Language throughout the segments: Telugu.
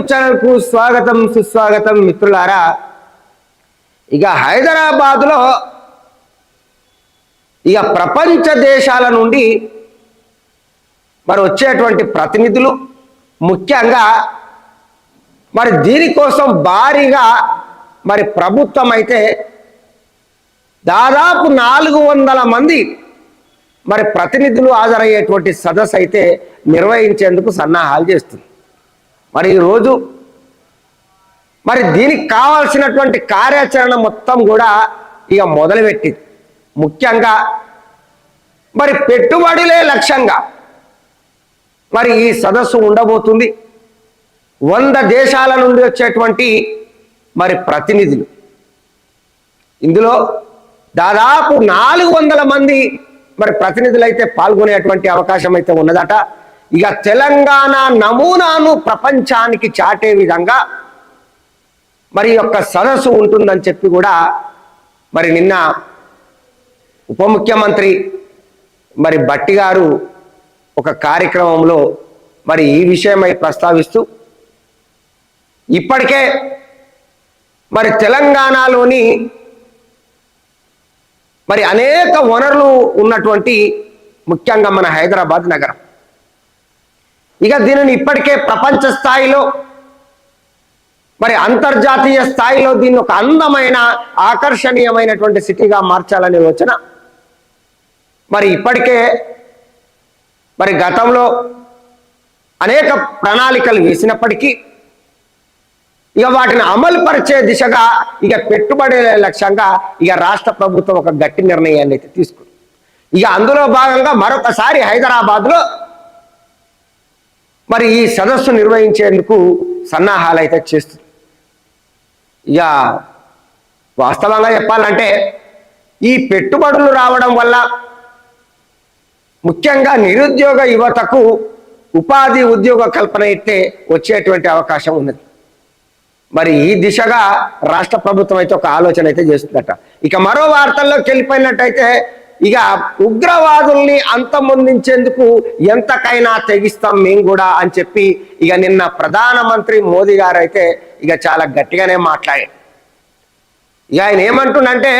తెలుగు ఛానల్కు స్వాగతం సుస్వాగతం మిత్రులారా. ఇక హైదరాబాద్లో ఇక ప్రపంచ దేశాల నుండి మరి వచ్చేటువంటి ప్రతినిధులు ముఖ్యంగా మరి దీనికోసం భారీగా మరి ప్రభుత్వం అయితే దాదాపు నాలుగు వందల మంది మరి ప్రతినిధులు హాజరయ్యేటువంటి సదస్సు అయితే నిర్వహించేందుకు సన్నాహాలు చేస్తుంది. మరి ఈరోజు మరి దీనికి కావాల్సినటువంటి కార్యాచరణ మొత్తం కూడా ఇక మొదలుపెట్టింది. ముఖ్యంగా మరి పెట్టుబడులే లక్ష్యంగా మరి ఈ సదస్సు ఉండబోతుంది. వంద దేశాల నుండి వచ్చేటువంటి మరి ప్రతినిధులు. ఇందులో దాదాపు నాలుగు వందల మంది మరి ప్రతినిధులు అయితే పాల్గొనేటువంటి అవకాశం అయితే ఉన్నదట. ఇక తెలంగాణ నమూనాను ప్రపంచానికి చాటే విధంగా మరి యొక్క సదస్సు ఉంటుందని చెప్పి కూడా మరి నిన్న ఉప ముఖ్యమంత్రి మరి భట్టి గారు ఒక కార్యక్రమంలో మరి ఈ విషయమై ప్రస్తావిస్తూ ఇప్పటికే మరి తెలంగాణలోని మరి అనేక వనరులు ఉన్నటువంటి ముఖ్యంగా మన హైదరాబాద్ నగరం. ఇక దీనిని ఇప్పటికే ప్రపంచ స్థాయిలో మరి అంతర్జాతీయ స్థాయిలో దీన్ని ఒక అందమైన ఆకర్షణీయమైనటువంటి సిటీగా మార్చాలనే యోచన మరి ఇప్పటికే మరి గతంలో అనేక ప్రణాళికలు వేసినప్పటికీ ఇక వాటిని అమలు పరిచే దిశగా ఇక పెట్టుబడి లక్ష్యంగా ఇక రాష్ట్ర ప్రభుత్వం ఒక గట్టి నిర్ణయాన్ని అయితే తీసుకుంది. ఇక అందులో భాగంగా మరొకసారి హైదరాబాద్లో మరి ఈ సదస్సు నిర్వహించేందుకు సన్నాహాలు అయితే చేస్తుంది ఇక వాస్తవంగా చెప్పాలంటే ఈ పెట్టుబడులు రావడం వల్ల ముఖ్యంగా నిరుద్యోగ యువతకు ఉపాధి ఉద్యోగ కల్పన అయితే వచ్చేటువంటి అవకాశం ఉన్నది. మరి ఈ దిశగా రాష్ట్ర ప్రభుత్వం అయితే ఒక ఆలోచన అయితే చేస్తుందట. ఇక మరో వార్తల్లోకి వెళ్ళిపోయినట్టయితే ఇక ఉగ్రవాదుల్ని అంతమొందించేందుకు ఎంతకైనా తెగిస్తాం మేము కూడా అని చెప్పి ఇక నిన్న ప్రధానమంత్రి మోదీ గారు అయితే ఇక చాలా గట్టిగానే మాట్లాడారు. ఇక ఆయన ఏమంటుండంటే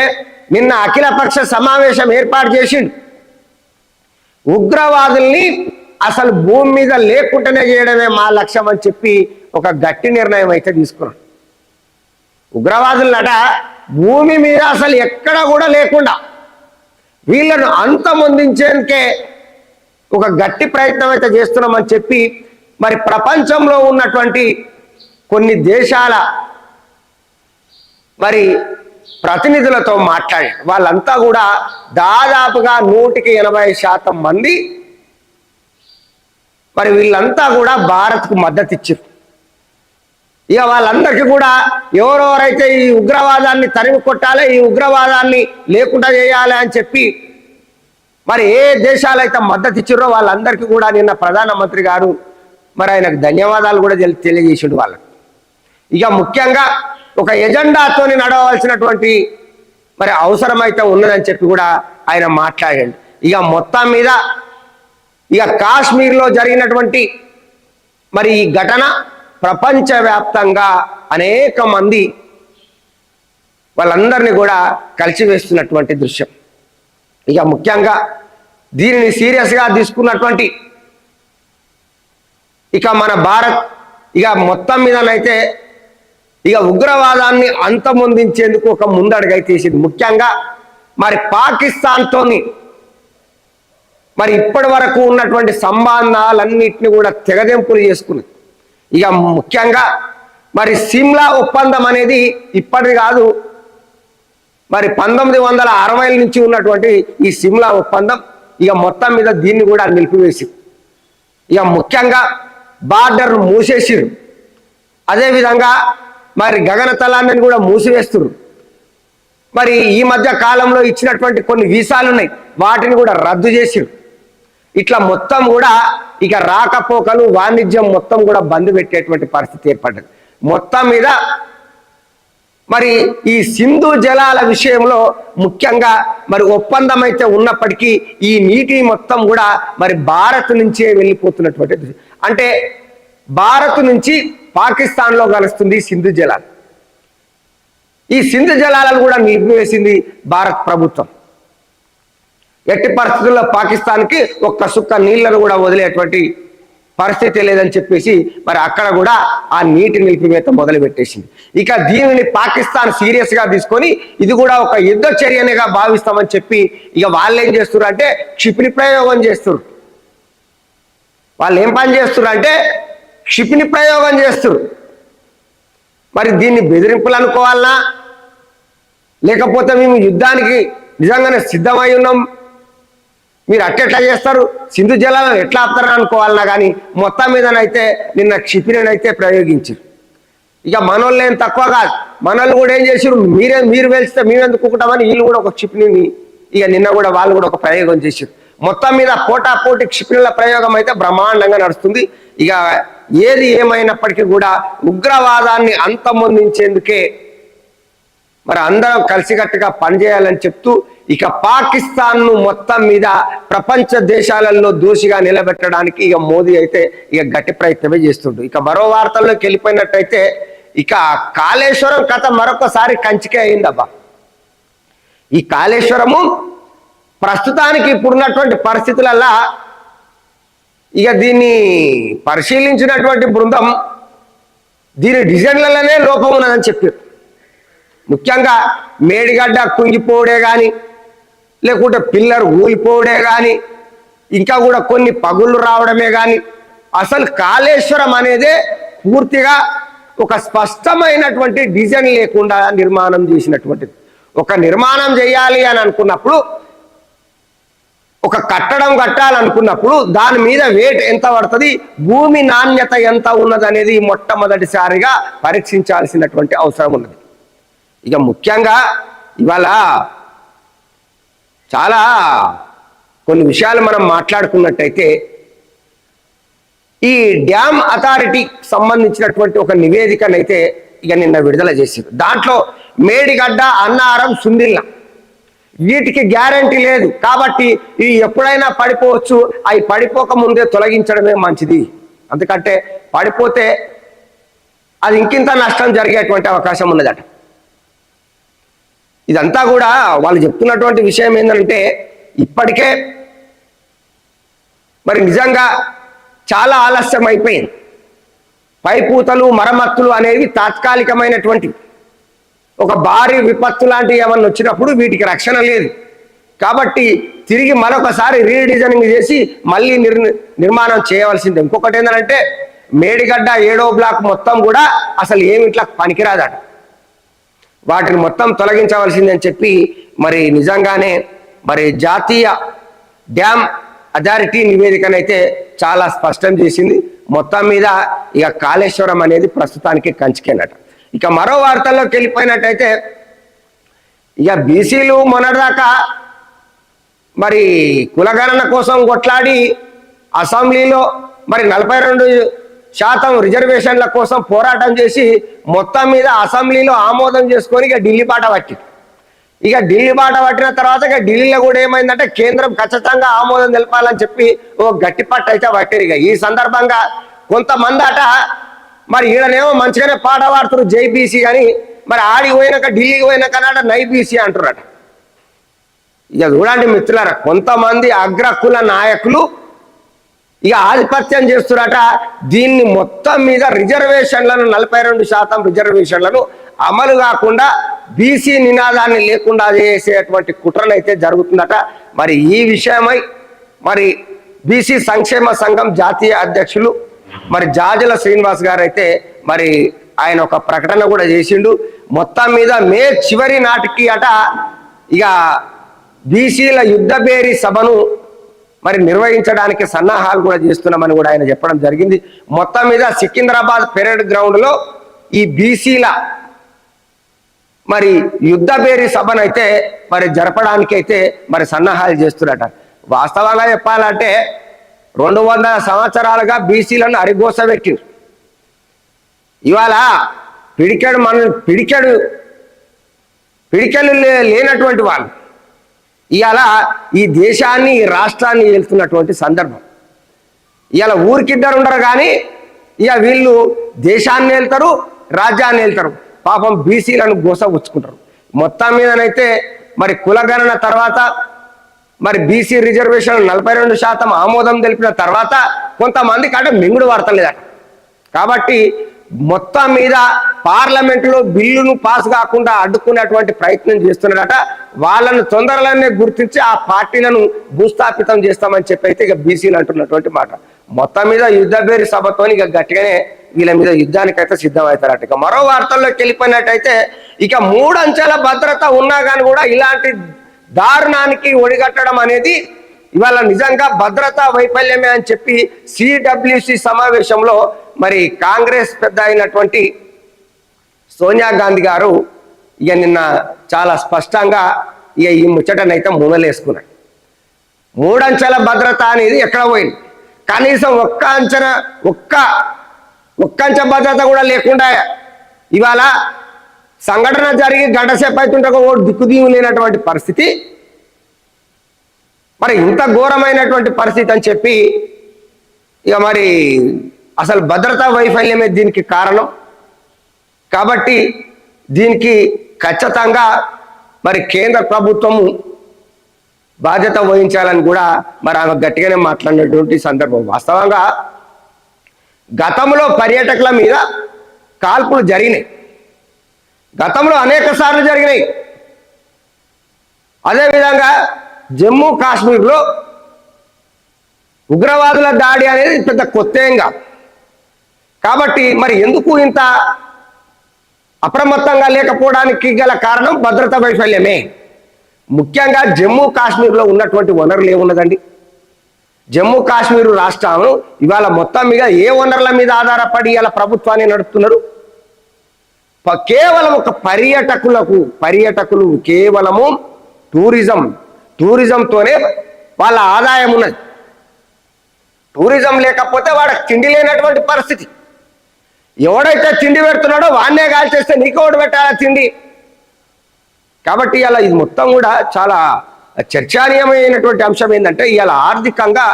నిన్న అఖిలపక్ష సమావేశం ఏర్పాటు చేసిండు. ఉగ్రవాదుల్ని అసలు భూమి మీద లేకుండానే చేయడమే మా లక్ష్యం అని చెప్పి ఒక గట్టి నిర్ణయం అయితే తీసుకున్నాం ఉగ్రవాదులట భూమి మీద అసలు ఎక్కడ కూడా లేకుండా వీళ్ళను అంతమొందించేందుకే ఒక గట్టి ప్రయత్నం అయితే చేస్తున్నామని చెప్పి మరి ప్రపంచంలో ఉన్నటువంటి కొన్ని దేశాల మరి ప్రతినిధులతో మాట్లాడాడు వాళ్ళంతా కూడా దాదాపుగా నూటికి ఎనభై శాతం మంది మరి వీళ్ళంతా కూడా భారత్కు మద్దతు ఇచ్చారు ఇక వాళ్ళందరికీ కూడా ఎవరెవరైతే ఈ ఉగ్రవాదాన్ని తరిమి కొట్టాలి ఈ ఉగ్రవాదాన్ని లేకుండా చేయాలి అని చెప్పి మరి ఏ దేశాలైతే మద్దతు ఇచ్చారో వాళ్ళందరికీ కూడా నిన్న ప్రధానమంత్రి గారు మరి ఆయనకు ధన్యవాదాలు కూడా తెలి- తెలియజేసిండు వాళ్ళకి. ఇక ముఖ్యంగా ఒక ఎజెండాతోని నడవలసినటువంటి మరి అవసరమైతే ఉన్నదని చెప్పి కూడా ఆయన మాట్లాడాడు. ఇక మొత్తం మీద ఇక కాశ్మీర్లో జరిగినటువంటి మరి ఈ ఘటన ప్రపంచవ్యాప్తంగా అనేక మంది వాళ్ళందరినీ కూడా కలిసివేస్తున్నటువంటి దృశ్యం. ఇక ముఖ్యంగా దీనిని సీరియస్గా తీసుకున్నటువంటి ఇక మన భారత్ ఇక మొత్తం మీదనైతే ఇక ఉగ్రవాదాన్ని అంతమొందించేందుకు ఒక ముందడుగై తీసింది ముఖ్యంగా మరి పాకిస్తాన్తోని మరి ఇప్పటి వరకు ఉన్నటువంటి సంబంధాలన్నింటినీ కూడా తెగదెంపులు చేసుకున్నది. ఇక ముఖ్యంగా మరి సిమ్లా ఒప్పందం అనేది ఇప్పటిది కాదు. మరి పంతొమ్మిది వందల అరవైల నుంచి ఉన్నటువంటి ఈ సిమ్లా ఒప్పందం ఇక మొత్తం మీద దీన్ని కూడా నిలిపివేసింది. ఇక ముఖ్యంగా బార్డర్ను మూసేసిరు అదేవిధంగా మరి గగనతలాన్ని కూడా మూసివేస్తురు మరి ఈ మధ్య కాలంలో ఇచ్చినటువంటి కొన్ని వీసాలు ఉన్నాయి వాటిని కూడా రద్దు చేసిరు ఇట్లా మొత్తం కూడా ఇక రాకపోకలు వాణిజ్యం మొత్తం కూడా బంద్ పెట్టేటువంటి పరిస్థితి ఏర్పడ్డది. మొత్తం మీద మరి ఈ సింధు జలాల విషయంలో ముఖ్యంగా మరి ఒప్పందం అయితే ఉన్నప్పటికీ ఈ నీటి మొత్తం కూడా మరి భారత్ నుంచే వెళ్ళిపోతున్నటువంటి అంటే భారత్ నుంచి పాకిస్తాన్లో కలుస్తుంది సింధు జలాలు. ఈ సింధు జలాలను కూడా నిలిపివేసింది భారత్ ప్రభుత్వం. ఎట్టి పరిస్థితుల్లో పాకిస్తాన్కి ఒక్క సుక్క నీళ్ళను కూడా వదిలేటువంటి పరిస్థితి లేదని చెప్పేసి మరి అక్కడ కూడా ఆ నీటి నిలిపివేత మొదలుపెట్టేసింది. ఇక దీనిని పాకిస్తాన్ సీరియస్గా తీసుకొని ఇది కూడా ఒక యుద్ధ చర్యనిగా భావిస్తామని చెప్పి ఇక వాళ్ళు ఏం చేస్తున్నారు అంటే క్షిపిణి ప్రయోగం చేస్తున్నారు వాళ్ళు ఏం పని చేస్తున్నారు అంటే క్షిపిణి ప్రయోగం చేస్తున్నారు మరి దీన్ని బెదిరింపులు అనుకోవాలనా? లేకపోతే మేము యుద్ధానికి నిజంగానే సిద్ధమై ఉన్నాం? మీరు అట్టెట్లా చేస్తారు? సింధు జలాలను ఎట్లా ఆపుతారని అనుకోవాలన్నా కానీ మొత్తం మీదనైతే నిన్న క్షిపిణినైతే ప్రయోగించారు ఇక మనోళ్ళు ఏం తక్కువ కాదు. మనోళ్ళు కూడా ఏం చేసారు మీరే మీరు వెళ్తే మేము కుకుంటామని వీళ్ళు కూడా ఒక క్షిపిణిని ఇక నిన్న కూడా వాళ్ళు కూడా ఒక ప్రయోగం చేశారు మొత్తం మీద పోటా పోటీ క్షిపణుల ప్రయోగం అయితే బ్రహ్మాండంగా నడుస్తుంది. ఇక ఏది ఏమైనప్పటికీ కూడా ఉగ్రవాదాన్ని అంతమొందించేందుకే మరి అందరం కలిసికట్టుగా పనిచేయాలని చెప్తూ ఇక పాకిస్తాన్ను మొత్తం మీద ప్రపంచ దేశాలలో దోషిగా నిలబెట్టడానికి ఇక మోదీ అయితే ఇక గట్టి ప్రయత్నమే చేస్తుండు. ఇక మరో వార్తల్లోకి వెళ్ళిపోయినట్టయితే ఇక కాళేశ్వరం కథ మరొకసారి కంచికే అయిందబ్బా. ఈ కాళేశ్వరము ప్రస్తుతానికి ఇప్పుడున్నటువంటి పరిస్థితులల్లా ఇక దీన్ని పరిశీలించినటువంటి బృందం దీని డిజైన్లలోనే లోపం ఉన్నదని చెప్పారు. ముఖ్యంగా మేడిగడ్డ కుంగిపోవడే కానీ లేకుంటే పిల్లర్ ఊలిపోవడే కానీ ఇంకా కూడా కొన్ని పగుళ్ళు రావడమే కానీ అసలు కాళేశ్వరం అనేదే పూర్తిగా ఒక స్పష్టమైనటువంటి డిజైన్ లేకుండా నిర్మాణం చేసినటువంటిది. ఒక నిర్మాణం చేయాలి అని అనుకున్నప్పుడు ఒక కట్టడం కట్టాలనుకున్నప్పుడు దాని మీద వేట్ ఎంత పడుతుంది భూమి నాణ్యత ఎంత ఉన్నది అనేది మొట్టమొదటిసారిగా పరీక్షించాల్సినటువంటి అవసరం ఉన్నది. ఇక ముఖ్యంగా ఇవాళ చాలా కొన్ని విషయాలు మనం మాట్లాడుకున్నట్టయితే ఈ డ్యామ్ అథారిటీకి సంబంధించినటువంటి ఒక నివేదికనైతే ఇక నిన్న విడుదల చేసింది. దాంట్లో మేడిగడ్డ అన్నారం సుందిల్ల వీటికి గ్యారంటీ లేదు. కాబట్టి ఇవి ఎప్పుడైనా పడిపోవచ్చు. అవి పడిపోక ముందే తొలగించడమే మంచిది. ఎందుకంటే పడిపోతే అది ఇంకింత నష్టం జరిగేటువంటి అవకాశం ఉన్నదట. ఇదంతా కూడా వాళ్ళు చెప్తున్నటువంటి విషయం ఏంటంటే ఇప్పటికే మరి నిజంగా చాలా ఆలస్యం అయిపోయింది. పైపూతలు మరమ్మత్తులు అనేవి తాత్కాలికమైనటువంటి ఒక భారీ విపత్తు లాంటివి ఏమన్నా వచ్చినప్పుడు వీటికి రక్షణ లేదు. కాబట్టి తిరిగి మరొకసారి రీడిజైనింగ్ చేసి మళ్ళీ నిర్ నిర్మాణం చేయవలసింది. ఇంకొకటి ఏంటంటే మేడిగడ్డ ఏడో బ్లాక్ మొత్తం కూడా అసలు ఏమి ఇట్లా పనికిరాదట. వాటిని మొత్తం తొలగించవలసిందని చెప్పి మరి నిజంగానే మరి జాతీయ డ్యామ్ అథారిటీ నివేదికనైతే చాలా స్పష్టం చేసింది. మొత్తం మీద ఇక కాళేశ్వరం అనేది ప్రస్తుతానికి కంచికేనట. ఇక మరో వార్తల్లోకి వెళ్ళిపోయినట్టయితే ఇక బీసీలు మొన్నటిదాకా మరి కులగణన కోసం కొట్లాడి అసెంబ్లీలో మరి నలభై రెండు శాతం రిజర్వేషన్ల కోసం పోరాటం చేసి మొత్తం మీద అసెంబ్లీలో ఆమోదం చేసుకొని ఇక ఢిల్లీ బాట పట్టి ఇక ఢిల్లీ బాట పట్టిన తర్వాత ఇక ఢిల్లీలో కూడా ఏమైందంటే కేంద్రం ఖచ్చితంగా ఆమోదం తెలపాలని చెప్పి ఓ గట్టి పట్టు అయితే పట్టారు ఇక. ఈ సందర్భంగా కొంతమంది అట మరి ఈయననేమో మంచిగానే పాట పాడుతున్నారు జైబీసీ అని. మరి ఆడికి పోయినాక ఢిల్లీకి పోయినాక నాట నైబీసీ అంటున్నారట ఇక చూడండి మిత్రులారా కొంతమంది అగ్రకుల నాయకులు ఇక ఆధిపత్యం చేస్తున్నట. దీన్ని మొత్తం మీద రిజర్వేషన్లను నలభై రెండు శాతం రిజర్వేషన్లను అమలు కాకుండా బీసీ నినాదాన్ని లేకుండా చేసేటువంటి కుట్రనైతే జరుగుతుందట మరి ఈ విషయమై మరి బీసీ సంక్షేమ సంఘం జాతీయ అధ్యక్షులు మరి జాజల శ్రీనివాస్ గారు అయితే మరి ఆయన ఒక ప్రకటన కూడా చేసిండు. మొత్తం మీద మే చివరి నాటికి అట ఇక బీసీల యుద్ధబేరి సభను మరి నిర్వహించడానికి సన్నాహాలు కూడా చేస్తున్నామని కూడా ఆయన చెప్పడం జరిగింది. మొత్తం మీద సికింద్రాబాద్ పెరేడ్ గ్రౌండ్లో ఈ బీసీల మరి యుద్ధబేరి సభనైతే మరి జరపడానికి అయితే మరి సన్నాహాలు చేస్తున్నట. వాస్తవంగా చెప్పాలంటే రెండు వందల సంవత్సరాలుగా బీసీలను అరిగోస ఇవాళ పిడికెడు మన పిడికెడు పిడికెలు లే- లేనటువంటి వాళ్ళు. ఇవాళ ఈ దేశాన్ని ఈ రాష్ట్రాన్ని వెళ్తున్నటువంటి సందర్భం. ఇవాళ ఊరికిద్దరు ఉండరు కానీ ఇక వీళ్ళు దేశాన్ని వెళ్తారు రాజ్యాన్ని వెళ్తారు పాపం బీసీలను గోస ఉచ్చుకుంటారు మొత్తం మీదనైతే మరి కులగణన తర్వాత మరి బీసీ రిజర్వేషన్ నలభై రెండు శాతం ఆమోదం తెలిపిన తర్వాత కొంతమందికి అంటే మింగుడు పడతలేదట కాబట్టి మొత్తం మీద పార్లమెంటులో బిల్లును పాస్ కాకుండా అడ్డుకునేటువంటి ప్రయత్నం చేస్తున్నారట. వాళ్ళను తొందరలోనే గుర్తించి ఆ పార్టీలను భూస్థాపితం చేస్తామని చెప్పి అయితే ఇక బీసీలు అంటున్నటువంటి మాట. మొత్తం మీద యుద్ధ సభతో ఇక గట్టిగానే వీళ్ళ మీద యుద్ధానికైతే సిద్ధమవుతారట. ఇక మరో వార్తల్లోకి వెళ్ళిపోయినట్టయితే ఇక మూడు అంచెల భద్రత ఉన్నా కానీ కూడా ఇలాంటి దారుణానికి ఒడిగట్టడం అనేది ఇవాళ నిజంగా భద్రతా వైఫల్యమే అని చెప్పి సిడబ్ల్యూసి సమావేశంలో మరి కాంగ్రెస్ పెద్ద అయినటువంటి సోనియా గాంధీ గారు ఇక నిన్న చాలా స్పష్టంగా ఇక ఈ ముచ్చటనైతే మూనలేసుకున్నాడు మూడంచెల భద్రత అనేది ఎక్కడ పోయింది? కనీసం ఒక్క అంచన ఒక్క ఒక్క భద్రత కూడా లేకుండా ఇవాళ సంఘటన జరిగి గంట సేపు అవుతుంటే ఓ దిక్కుదీయం లేనటువంటి పరిస్థితి మరి ఇంత ఘోరమైనటువంటి పరిస్థితి అని చెప్పి ఇక మరి అసలు భద్రతా వైఫల్యమే దీనికి కారణం. కాబట్టి దీనికి ఖచ్చితంగా మరి కేంద్ర ప్రభుత్వము బాధ్యత వహించాలని కూడా మరి ఆమె గట్టిగానే మాట్లాడినటువంటి సందర్భం. వాస్తవంగా గతంలో పర్యాటకుల మీద కాల్పులు జరిగినాయి. గతంలో అనేక సార్లు జరిగినాయి. అదేవిధంగా జమ్మూ కాశ్మీర్లో ఉగ్రవాదుల దాడి అనేది పెద్ద కొత్త కాదు కాబట్టి మరి ఎందుకు ఇంత అప్రమత్తంగా లేకపోవడానికి గల కారణం భద్రతా వైఫల్యమే. ముఖ్యంగా జమ్మూ కాశ్మీర్లో ఉన్నటువంటి వనరులు ఏమున్నదండి? జమ్మూ కాశ్మీర్ రాష్ట్రం ఇవాళ మొత్తం మీద ఏ వనరుల మీద ఆధారపడి ఇలా ప్రభుత్వాన్ని నడుపుతున్నారు? కేవలం ఒక పర్యాటకులకు పర్యాటకులు కేవలము టూరిజం టూరిజంతోనే వాళ్ళ ఆదాయం ఉన్నది. టూరిజం లేకపోతే వాడికి తిండి లేనటువంటి పరిస్థితి. ఎవడైతే తిండి పెడుతున్నాడో వాన్నే కాల్చేస్తే నీకోడు పెట్టాలా తిండి? కాబట్టి ఇలా ఇది మొత్తం కూడా చాలా చర్చానీయమైనటువంటి అంశం ఏంటంటే ఇవాళ ఆర్థికంగా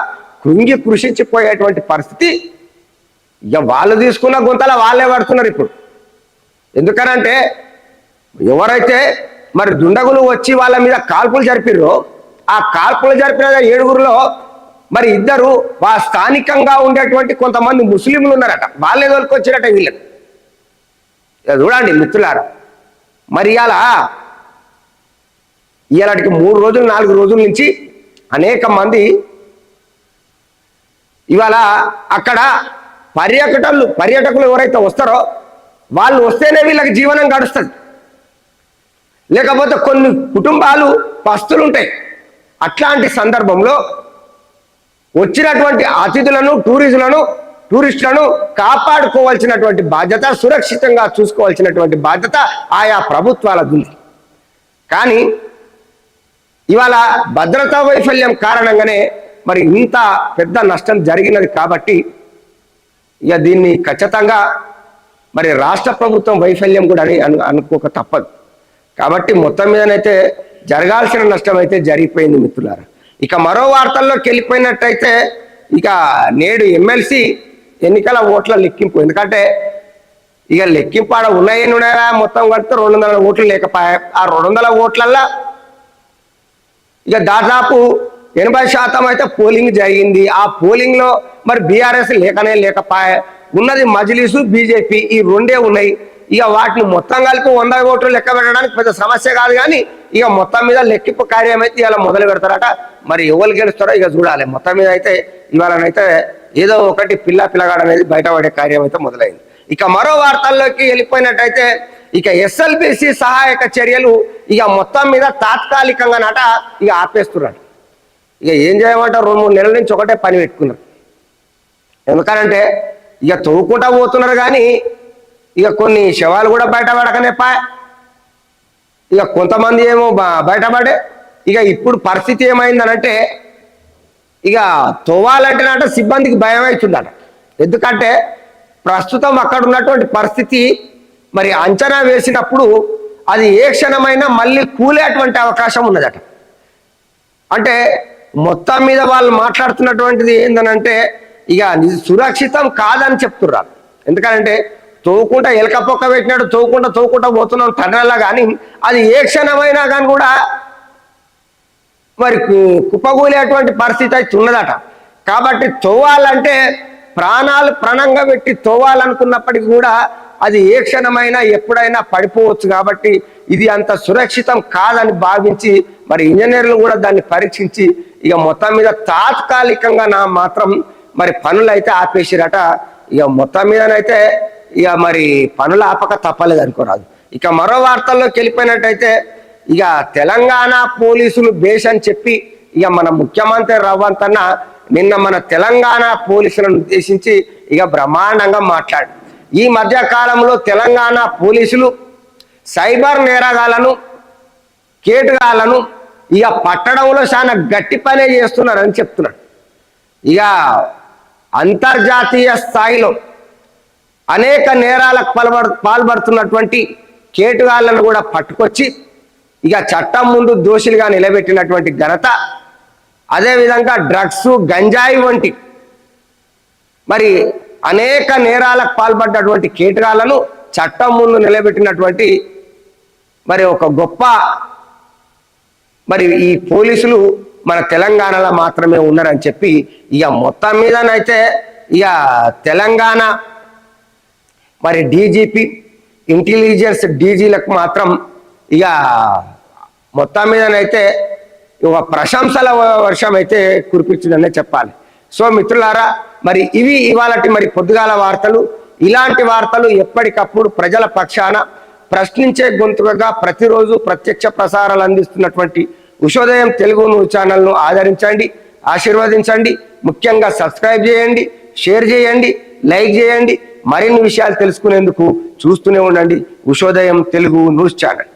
కృంగి కృషించిపోయేటువంటి పరిస్థితి ఇక వాళ్ళు తీసుకున్న గుంతల వాళ్ళే పడుతున్నారు ఇప్పుడు. ఎందుకనంటే ఎవరైతే మరి దుండగులు వచ్చి వాళ్ళ మీద కాల్పులు జరిపిర్రో ఆ కాల్పులు జరిపిన ఏడుగురులో మరి ఇద్దరు వా స్థానికంగా ఉండేటువంటి కొంతమంది ముస్లింలు ఉన్నారట. వాళ్ళే తోలుకొచ్చారట వీళ్ళని. చూడండి మిత్రులారా మరి ఇలా ఇలాంటికి మూడు రోజులు నాలుగు రోజుల నుంచి అనేక మంది ఇవాళ అక్కడ పర్యాటకులు పర్యాటకులు ఎవరైతే వస్తారో వాళ్ళు వస్తేనే వీళ్ళకి జీవనం గడుస్తుంది. లేకపోతే కొన్ని కుటుంబాలు పస్తులు ఉంటాయి అట్లాంటి సందర్భంలో వచ్చినటువంటి అతిథులను టూరిస్టులను టూరిస్టులను కాపాడుకోవాల్సినటువంటి బాధ్యత సురక్షితంగా చూసుకోవాల్సినటువంటి బాధ్యత ఆయా ప్రభుత్వాలది ఉంది. కానీ ఇవాళ భద్రతా వైఫల్యం కారణంగానే మరి ఇంత పెద్ద నష్టం జరిగినది కాబట్టి ఇక దీన్ని ఖచ్చితంగా మరి రాష్ట్ర ప్రభుత్వం వైఫల్యం కూడా అని అను అనుకోక తప్పదు. కాబట్టి మొత్తం మీదనైతే జరగాల్సిన నష్టం అయితే జరిగిపోయింది మిత్రులారా. ఇక మరో వార్తల్లోకి వెళ్ళిపోయినట్టయితే ఇక నేడు ఎమ్మెల్సీ ఎన్నికల ఓట్ల లెక్కింపు. ఎందుకంటే ఇక లెక్కింపు ఆడ ఉన్నాయి ఉన్నాయా మొత్తం కడితే రెండు వందల ఓట్లు లేకపోయా. ఆ రెండు వందల ఓట్లల్లో ఇక దాదాపు ఎనభై శాతం అయితే పోలింగ్ జరిగింది. ఆ పోలింగ్లో మరి బీఆర్ఎస్ లేకనే లేకపోయా. ఉన్నది మజ్లిసు బీజేపీ ఈ రెండే ఉన్నాయి. ఇక వాటిని మొత్తం కలిపి వంద కోట్లు లెక్క పెట్టడానికి పెద్ద సమస్య కాదు కానీ ఇక మొత్తం మీద లెక్కింపు కార్యం అయితే ఇవాళ మొదలు పెడతారట. మరి ఎవరు గెలుస్తారో ఇక చూడాలి. మొత్తం మీద అయితే ఇవాళనైతే ఏదో ఒకటి పిల్ల పిల్లగాడు అనేది బయటపడే కార్యం అయితే మొదలైంది. ఇక మరో వార్తల్లోకి వెళ్ళిపోయినట్టయితే ఇక ఎస్ఎల్బిసి సహాయక చర్యలు ఇక మొత్తం మీద తాత్కాలికంగా నట ఇక ఆపేస్తున్నారు. ఇక ఏం చేయమంటారు? రెండు మూడు నెలల నుంచి ఒకటే పని పెట్టుకున్నారు. ఎందుకనంటే ఇక తవ్వుకుంటా పోతున్నారు కానీ ఇక కొన్ని శవాలు కూడా బయటపడకనే పా ఇక కొంతమంది ఏమో బయటపడే. ఇక ఇప్పుడు పరిస్థితి ఏమైందనంటే ఇక తవ్వాలంటేనట సిబ్బందికి భయం అవుతుందట ఎందుకంటే ప్రస్తుతం అక్కడ ఉన్నటువంటి పరిస్థితి మరి అంచనా వేసినప్పుడు అది ఏ క్షణమైనా మళ్ళీ కూలేటువంటి అవకాశం ఉన్నదట. అంటే మొత్తం మీద వాళ్ళు మాట్లాడుతున్నటువంటిది ఏంటనంటే ఇక సురక్షితం కాదని చెప్తున్నారు ఎందుకంటే తోకుండా ఎలక పొక్క పెట్టినాడు తోకుండా తోకుండా పోతున్నాడు తండ్రలా కానీ అది ఏ క్షణమైనా కానీ కూడా మరి కు- కుప్పగూలేటువంటి పరిస్థితి అయితే ఉన్నదట. కాబట్టి తోవాలంటే ప్రాణాలు ప్రాణంగా పెట్టి తోవాలనుకున్నప్పటికీ కూడా అది ఏ క్షణమైనా ఎప్పుడైనా పడిపోవచ్చు కాబట్టి ఇది అంత సురక్షితం కాదని భావించి మరి ఇంజనీర్లు కూడా దాన్ని పరీక్షించి ఇక మొత్తం మీద తాత్కాలికంగా నా మాత్రం మరి పనులు అయితే ఆపేసిరట. ఇక మొత్తం మీదనైతే ఇక మరి పనులు ఆపక తప్పలేదు అనుకోరాదు ఇక మరో వార్తల్లోకి వెళ్ళిపోయినట్టయితే ఇక తెలంగాణ పోలీసులు బేస్ అని చెప్పి ఇక మన ముఖ్యమంత్రి రవ్వంతన్న నిన్న మన తెలంగాణ పోలీసులను ఉద్దేశించి ఇక బ్రహ్మాండంగా మాట్లాడు. ఈ మధ్య కాలంలో తెలంగాణ పోలీసులు సైబర్ నేరగాలను కేటుగాలను ఇక పట్టడంలో చాలా గట్టి పనే చేస్తున్నారని చెప్తున్నాడు. ఇక అంతర్జాతీయ స్థాయిలో అనేక నేరాలకు పాల్పడు పాల్పడుతున్నటువంటి కేటుగాళ్ళను కూడా పట్టుకొచ్చి ఇక చట్టం ముందు దోషులుగా నిలబెట్టినటువంటి ఘనత అదేవిధంగా డ్రగ్స్ గంజాయి వంటి మరి అనేక నేరాలకు పాల్పడ్డటువంటి కేటుగాళ్ళను చట్టం ముందు నిలబెట్టినటువంటి మరి ఒక గొప్ప మరి ఈ పోలీసులు మన తెలంగాణలో మాత్రమే ఉన్నారని చెప్పి ఇక మొత్తం మీదనైతే ఇక తెలంగాణ మరి డీజీపీ ఇంటెలిజెన్స్ డీజీలకు మాత్రం ఇక మొత్తం మీదనైతే ఒక ప్రశంసల వర్షం అయితే కురిపించిందనే చెప్పాలి. సో మిత్రులారా మరి ఇవి ఇవాళటి మరి పొద్దుగాల వార్తలు. ఇలాంటి వార్తలు ఎప్పటికప్పుడు ప్రజల పక్షాన ప్రశ్నించే గొంతుకగా ప్రతిరోజు ప్రత్యక్ష ప్రసారాలు అందిస్తున్నటువంటి ఉషోదయం తెలుగు న్యూస్ ఛానల్ను ఆదరించండి ఆశీర్వదించండి ముఖ్యంగా సబ్స్క్రైబ్ చేయండి షేర్ చేయండి లైక్ చేయండి మరిన్ని విషయాలు తెలుసుకునేందుకు చూస్తూనే ఉండండి. Ushodayam Telugu news channel.